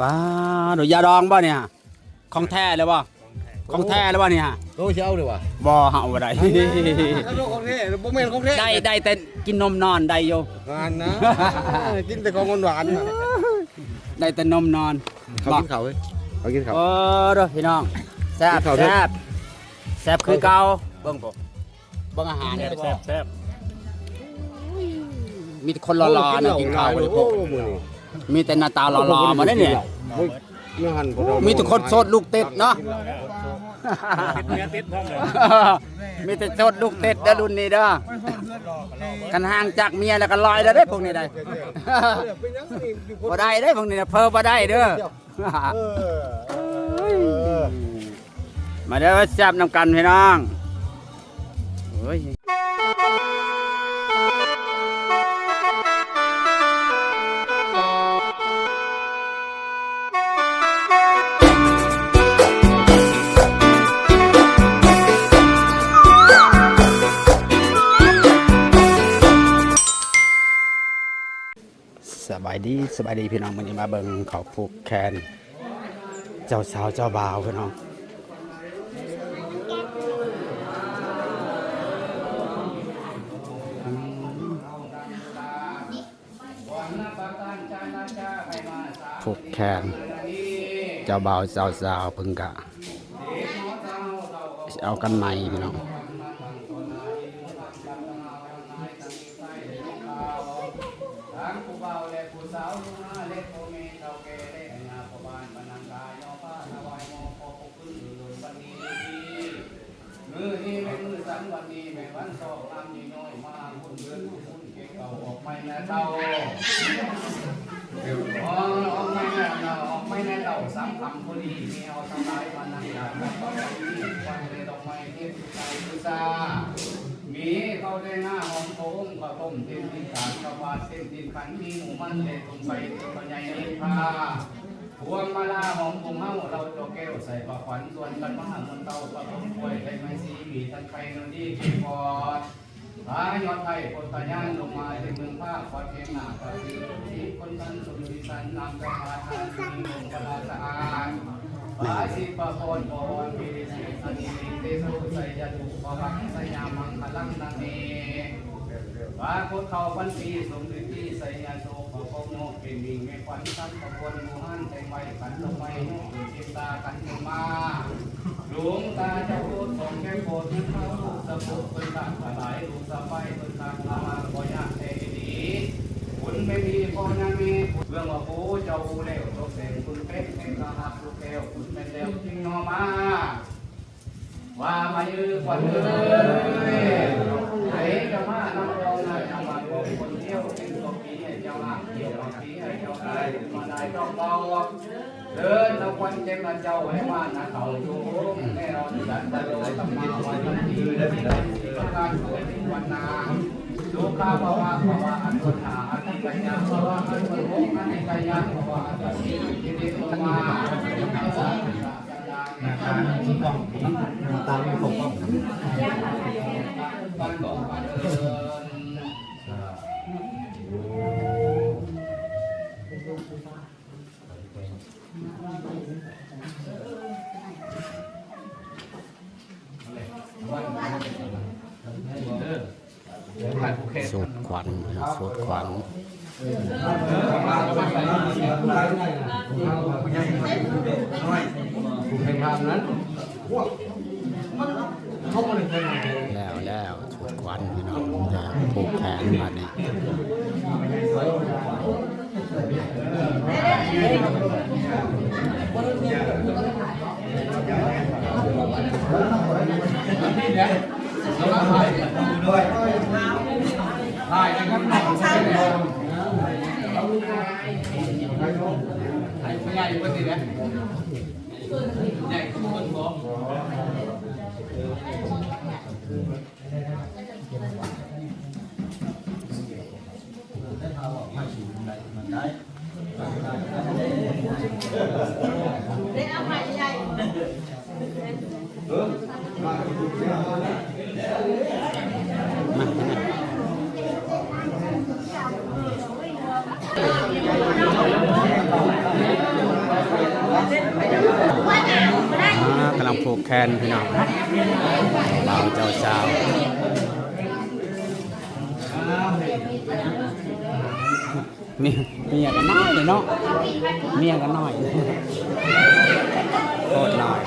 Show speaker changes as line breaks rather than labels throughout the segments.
ป้าดูยาดองบ่เนี่ยของแท้เลยบ่ของแท้เลยบ่เนี่ย
โอ้เช้าดีว่ะ
บ่เฮาบ่ได้
ข้าวโลกของแท้บ่แม่นของแท้
ได้ได้แต่กินนมนอนได้อยู่
งานนะกินแต่ของหวานๆน่ะ
ได้แต่นมนอน
เขากินข้าวเว้ยเขากินข้าว
โอ้เด้อพี่น้องแซ่บ
กินข้าวเด้อ
แซ่บแซ่บคือเก่าเบิ่งบ่เบิ่งอาหารเนี่ยแซ่บแซ่บมีแต่คนหล่อๆนะกินข้าวบ่ได้พ
โอ้
ก
มื้อนี้
มีแต่หน้าตาหล่อๆมาได้เนี่ย
โอ้ยเนื้อหั่นบ่ได้
มีแต่คนโสดลูกติดเนาะ
เมียติดพร้อมเลย
มีแต่โสดลูกติดเด้อรุ่นนี้เด้อกันห่างจากเมียแล้วก็ลอยแล้วได้อพวกนี้ได้
เป็นยังนี่อยู่คน
บ่ได้ได้อพวกนี้นะเพ้อบ่ได้เด้อ
เออเออ
มาเด้อแซ่บนำกันพี่น้องโอ้ย สบายดีสบายดีพี่น้องวันนี้มาเบิ่งเขาผูกแขน เจ้าสาวเจ้าบ่าวพี่น้องผูกแขน เจ้าบ่าวเจ้าสาวเพึ่งกะ เอากันใหม่พี่น้อง เบาเละผู้สาวลูาเล็กโอเมเท่าแก่เลงอาญาพบานบรรงกายยอผ้านาวายมอพอปกขึ้นอยู่โดยปันนี้ดีมือฮีเป็นมือสังวันนี้แม่วันสองตำมยี่น้อยมาคุณเดือนคุณเเก่าออกไม่แน่เต่าออกไม่แนะออกไม่แน่เต่าสามคำพอดีเมียวทำลายมานนั่งยาวันนี้วันเลต้องไม่เทพใจพุทซา มีเขาได้หน้าหอมโถงข้าวต้มเต็มที่ขาดกระวาดเส้นดินขันมีหมูมันเด็ดตรงไปตัวใหญ่เอ็นพาพวงมาลาหอมกุ้งเฮาเราจกแก้วใส่ปลาขวัญส่วนกันมหามันเตาปลาต้มกล้วยได้ไม้สีมีทันไปนนดีเก็บกอดพายอดไทยคนตะยางลงมาที่เมืองภาควัดเพียงหน้าปฏิสีคนสันสุริสันนำกระพาทานสีลงกระลาสะอาด พาสิปะโคนปอนปีสิอันนี้เตสุใส่ยาดุปวังสยามังคลังนาเมพาพุทธเขาพันปีสมฤทธิใส่ยาโสปะโคโนเป็นมิงเมควันสันปะคนมูฮันใจไว้ขันลงไว้โนจิตตาขันลงมาหลวงตาเจ้าโคตรสองแก้โคตรนั้นเขาลูกสะพุกเป็นตางหลายลูกสะไปเป็นต่างลาบ่ยากแต่ดีคุณไม่มีพ่อนามีเรื่องว่าโอ้เจ้าเลี้วตกแต่งคุณเป็นแห่งกระหับลูกแก้วคุณเป็นแล้วจริงนอมา ว่ามายืนควันเลยไหนจะมาน้ำรองนายจังหวัดคนเที่ยวเป็นตัวปีให้เจ้าหน้าเที่ยวปีให้เจ้าได้มาได้ต้องเบา เดินเอาควัน เจ้าไว้ว่านาเขาอยู่แน่นอนสันตะโลตมาวันที่ได้ได้ประการเกิดวันนาลูกข้าภาวะภาวะอันตุนาอันติกัญญาภาวะอันตุโลอันติกัญญาภาวะอันตัสิยิริโตมาตามผมบ้านบอกบ้านเดิน สูตรขวัญสูตรขวัญ
ผมเป็นภาพนั้นเขาไม่ได้เคยมา
แล้วแล้วชุดควันพี่น้องจะผูกแขนมาเนย
ถ่ายนะครับหนังใช่ไหมไอ้ผู้ใหญ่อยู่วันนี้นะใหญ่ทุกคนบอก
ม
ลังผูกแขนพี่น้องบ่าวเจ้าสาว เมียเมียกันน้อยเลยเนาะเมียกันน้อยโคตรน้อย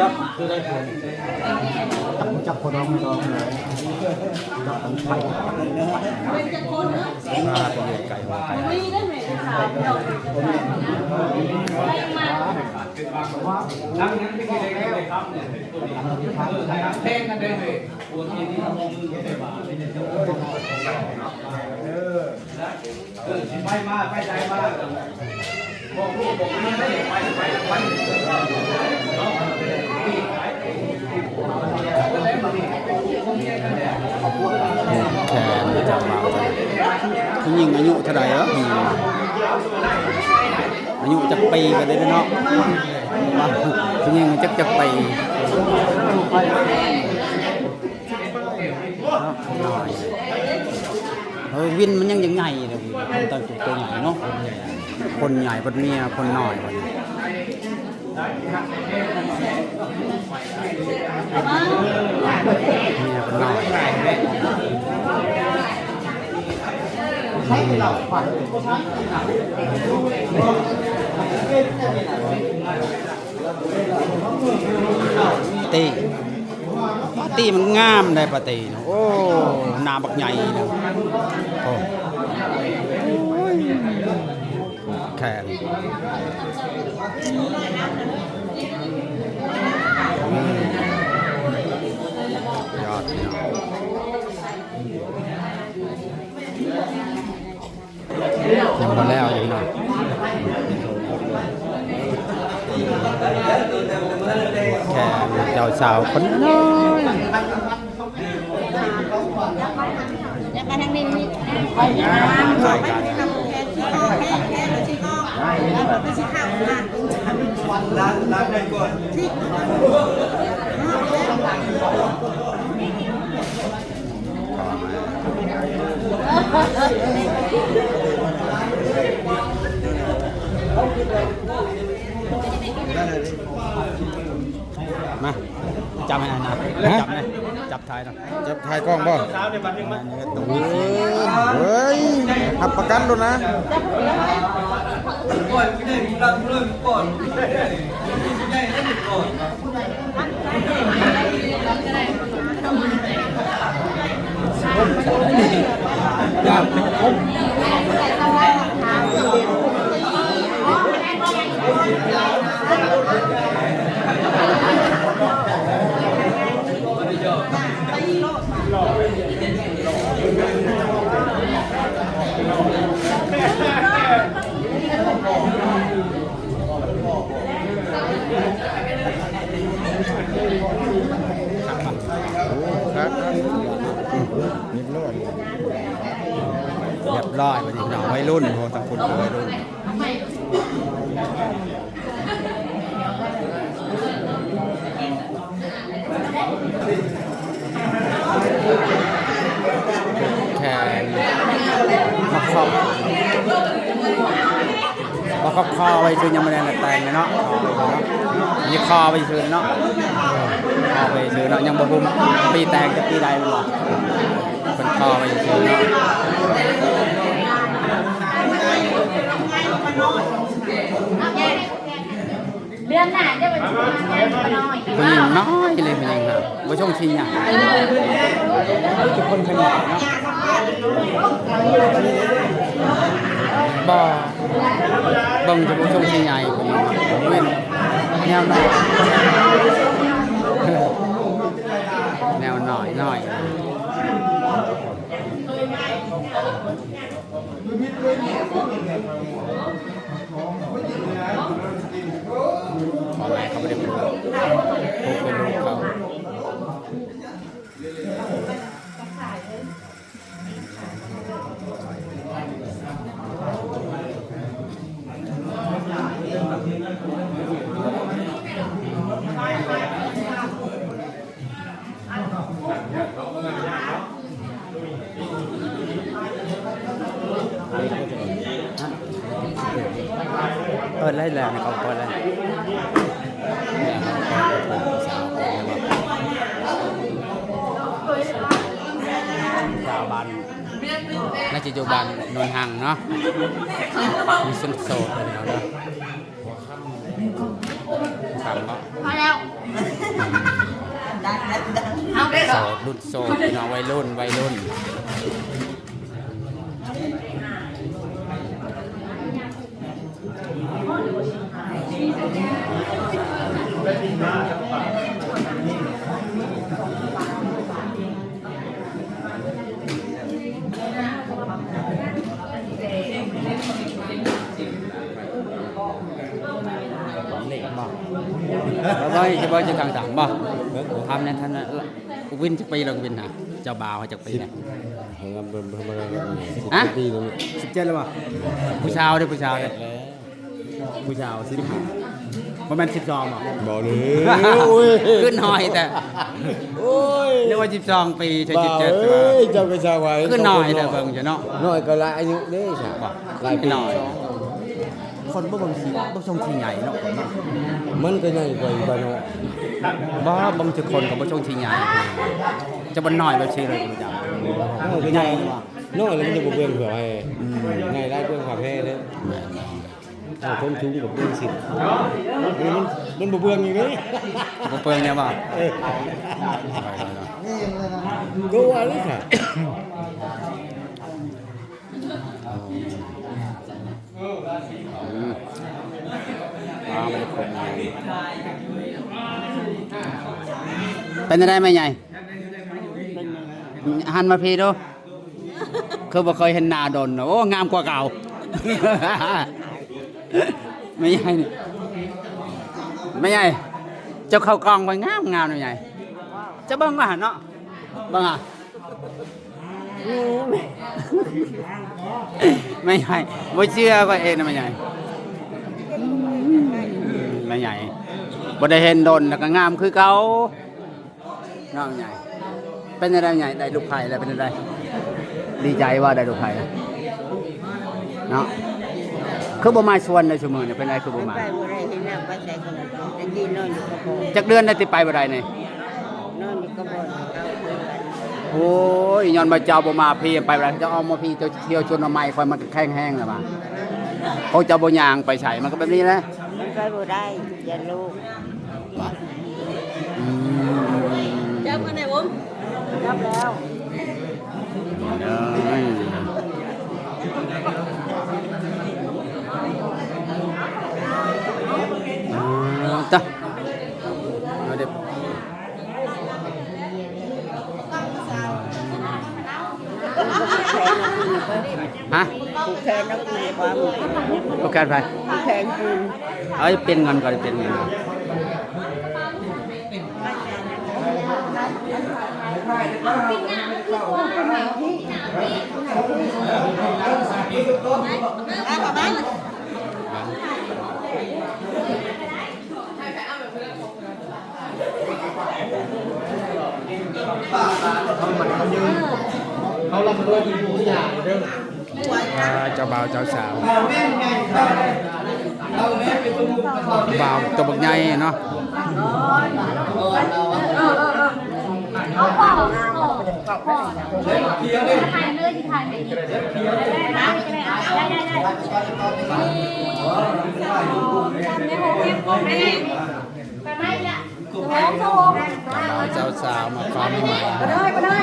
จับคนร้องไม่ร้องเลย
มาเป็นเลือดไก่หัวไก่
นั่งนั้นไม่ได้เลยครับเนี่ยตัวนี้เพลงกันได้เลยตัวนี้นี่เรามือได้บาเออไปมาไปใจมากบอกลูกบอกนี่ไม่ไปไปไปเนาะที่ขายเองก็ได้มาดิคงเนี่ยกันแหละ
แขนเจ้าบ่าวผู้หญิงอายุเท่าไหร่แล้วอายุจักปีกันเลยเนาะว่าผู้หญิงจักจักปีเฮ้ยวินมันยังยังไงเลยมันตอนตัวใหญ่เนาะคนใหญ่คนเมียคนน้อยวันนี้เมียคนน้อย ตีปาตีมันงามได้ปาตีโอ้นาบักใหญ่นะโอ้แข็งอืมยอด พี่น้องยังบ่แล้วอยู่พี่น้องแค่เจ้าสาวคนน้อย
แล้วก็ทั้งนี้มี
ใส่กัน
แค่ที่ห้องแค่แค่ที่ห้องแล้วก็เป็นสีขาวนะร้านร้านไหนก่อนที่
มาจับให้หน่อยนะจับเลยจับท้ายหนะ
จับถ่ายกล้องบ่
เช้าในบัตรหนึ่งมา
เฮ้ยหับประกันด้วยนะครับ
Yeah. รอบคอไว้คือยังไม่ได้แต่งเลยเนาะคอไว้เนาะมีคอไว้คือเนาะคอไว้คือเนาะยังบ่บุมปีแตงจะปีใดมันหรอเป็นคอไว้คือเนาะ
เดือนหน้าจะเป็นงานน้อย
ผู้หญิงน้อยเลยผู้หญิงครับบ่ช่วงชิงอย่างทุกคนขยันเนาะ บ่เบิ่งจะบ่ช่วงชิงใหญ่ผู้หญิงเว้นแนวหน่อยแนวหน่อยหน่อยออนไลน์เขาไม่ได้พูดพูดเป็นลูกเขา เปิดไล่แล้วนี่เขาเปิดแล้วแล้วเขาเปิดเป็นสาวเปิดแล้วสาวบ้านน่าจะอยู่บ้านโนนหังเนาะมีส้นโสดเลยเนาะเด้อฟังเนาะ
พอแล้วดังดังดังเอาได้
โสดรุ่นโสดพี่น้องวัยรุ่นวัยรุ่น แล้วก็จะบ่จะกลางต่างบ่ทำในท่านน่ะวินจักปีเราวินหาเจ้าบ่าวจักปีเนี่ยฮะสิบเจ็ดแล้วบ่ผู้ชาวเด้อผู้ชาวเด้อผู้ชาวสิบห้าบ่แม่นสิบสองบ่
บ่เลยโอ้ย
ขึ้นหน่อยแต่
โอ้ย
เรียกว่าสิบสองปีใช่
บ่า
สิบเจ็ด
เอ้ยเจ้าก็ชาวไว้
ขึ้นหน่อยแต่เบิ่งจะเนาะ
น้อยก็หลายอายุเด้ใช่หลายปี
หน่อย คนบ่เบิ่งสิบ่ชงทีใหญ่เนาะคนเนาะ
มันก็ใหญ่กว่าอีกบ้านเนาะ
บ่บางทีคนก็บ่ชงทีใหญ่จะบ่น้อยแบบสิเลยคุณจัง
น้อยก็ใหญ่น้อยแล้วมันจะบ่เบิ่งเผื่อไว้ใหญ่หลายเบิ่งขาแพ้เด้เอาคนทุ้งกับเบิ่งสิมันมันบ่เบิ่งอีกเด้
บ่เปิงเนี่ยบ่
เออก็ว่าเลยค่ะ
เป็นอะไรไหมใหญ่หันมาพี่ดูคือบ่เคยเห็นหน้าดนเนอะโอ้งามกว่าเก่าไม่ใหญ่นี่ไม่ใหญ่เจ้าเข้ากล้องไว้งามงามไม่ใหญ่เจะเบิ่งว่าหั่นเนาะเบิ่งอะไม่ใหญ่ไม่เชื่อก็เองนะไม่ใหญ่ ไม่ใหญ่บ่ได้เห็นดนแล้วก็งามคือเก่าน้องใหญ่ เป็นอะไรใหญ่ได้ลูกไผ่แล้วเป็นอะไรดีใจว่าได้ลูกไผ่แล้วเนาะคือบ่มาชวนในชั่วโมงเนี่ยเป็นไรคือบ่มา
ไปบ่ได้เห็นหน้าไปใส่กันตะกี้นอนอยู่กับพ่อ
จักเดือนได้ติไปบ่ได้นี่
นอนอยู่กับบ่อนเขาเพื่อนกัน
โอ้ยย้อนมาเจ้าบ่มาพี่ไปบ่ได้จะเอามาพี่จะเที่ยวชวนเอาไม้คอยมันก็แข้งแห้งแล้วมาเขาจะบ่ย่างไปใส่มันก็แบบนี้แหละ
มันไปบ่ได้อย่าลูก
อืม
จับกันได้บ่จับแล้ว
เอ้ยเอาจ้ะเอาเด็บฮะ
ผูกแขนนักมีความ
โอเคไป
ผูกแขนคุณ
เอาให้เป็นเงินก่อนเป็นเงินอ่าเจ้าบ่าวเจ้าสาว บ่าวตัวบักใหญ่เนาะ
ถ่ายเลยที่ถ่ายเลยได้ได้ได้ได้ไม่โหเก็บกดไม่ไปไม่ละโถมโถม
บ่าวเจ้าสาวมาฟ้าใหม่
เลยไปเลย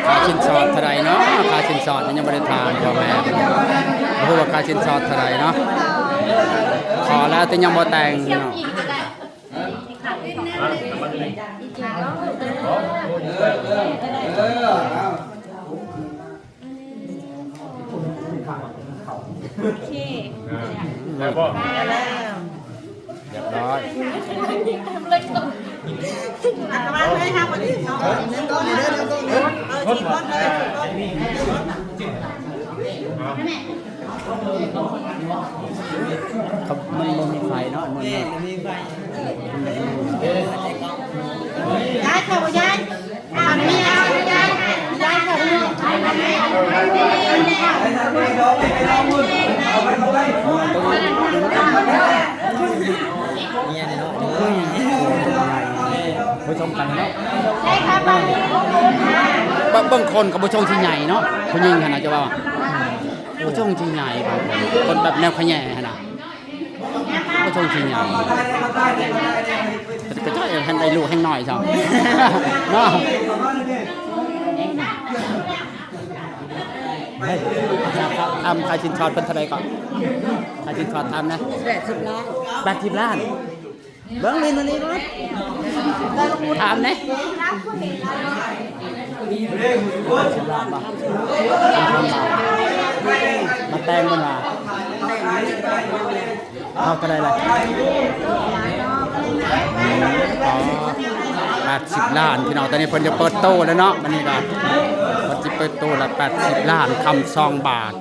ๆค่าสินสอดเท่าไหรเนาะค่าสินสอดยังไม่ได้ทานพ่อแม่บ่รู้ว่าค่าสินสอดเท่าไหรเนาะขอแล้วแต่ยังบ่แต่ง
เที่ยว
เนาะ
อีกก็ได้ขับแน่เลยจริงๆแล้วโอเค
แล้วก็
เรียบร้อย
เขา
มันบ่มีไฟเนาะมันมีไฟยาย
เขายายทำนี่เอายาย
ยายขาเนี่ยทำนี่เอาไปเอาไป เนี่ยเนาะเฮ้ย
ผู้ชมกันเนาะ
บ้ง
บางคนกับผู้ชมที่ใหญ่เนาะผู้หญิงขนาดจะว่าผู้ชมที่ใหญ่บางคนคนแบบแนวขยะขนาดผู้ชมชิ้นใหญ่ก็จะเห็นได้ลูกให้หน่อยจ้ะเนาะ ครับทำคาชินชอตเป็นเท่าไรก่อนคาชินชอตทำนะ
แปดสิบล้าน
แปดสิบล้าน
เบิ้งลินตัวนี้ด้วย
ถามนะมาแต่งกันมาเอาก็ได้เลยอ๋อแปดสิบล้านพี่น้องตอนนี้เพิ่นจะเปิดโต้แล้วเนาะมันนี่ก็เพิ่น เปิดโตละแปดสิบล้านคำซองบาท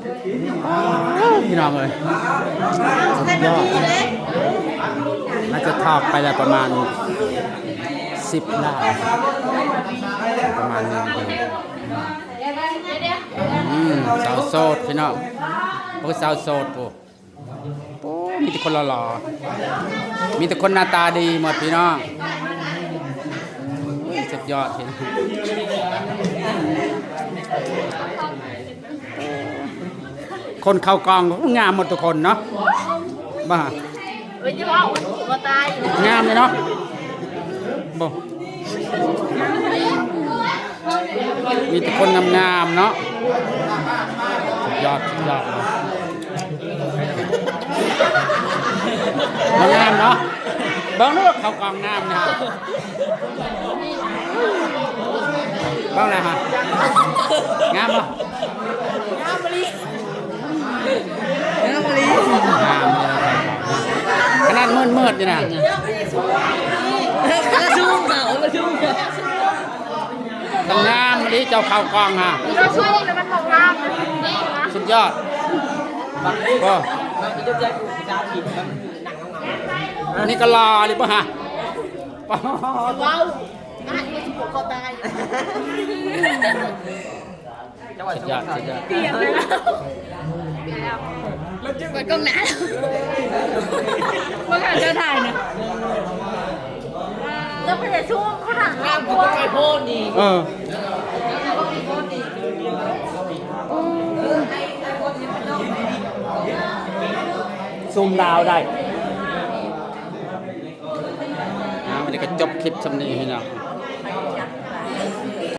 พี่น้องเลยสุดยอดน่าจะทอกไปแล้วประมาณสิบล้าน ประมาณนี้อืมสาวโสดพี่น้องพวกสาวโสดโอ้โอ้มีแต่คนหล่อๆมีแต่คนหน้าตาดีหมดพี่น้องสุดยอดพี่น้อง คนเข้ากองงามหมดทุกคนเนาะบ้างามเลยเนาะบมีแต่คนงามๆเนาะสุดยอดสุดยอดงามเนาะบางลูกเขากองงามนะ บ้างอะไรฮะงามเนาะ
งามมะลิงามมะลิ
งามเลยขนาดมืดมืดๆอยู่นะ
กระชุ่มเขากระชุ่ม
ต้องงามมะลิเจ้าเข้ากองฮะ
เราช่วยนี่มันของงามนี่นะ
สุดยอดก็อันนี้ก็รอหรือเปล่าฮะปอด
ว้าว ง่ายมันผูกคอตาย
สุดยอดสุดยอด
เปลี่ยนเลยแล้วเปลี่ยนแล้วมันก็หนาเมื่อกี้จะถ่ายนะแล้วไปช่วงเขาถังงามกว่า
โคตรดี
เออซูมดาวได้อ่าวันนี้ก็จบคลิปสำนีให้นะ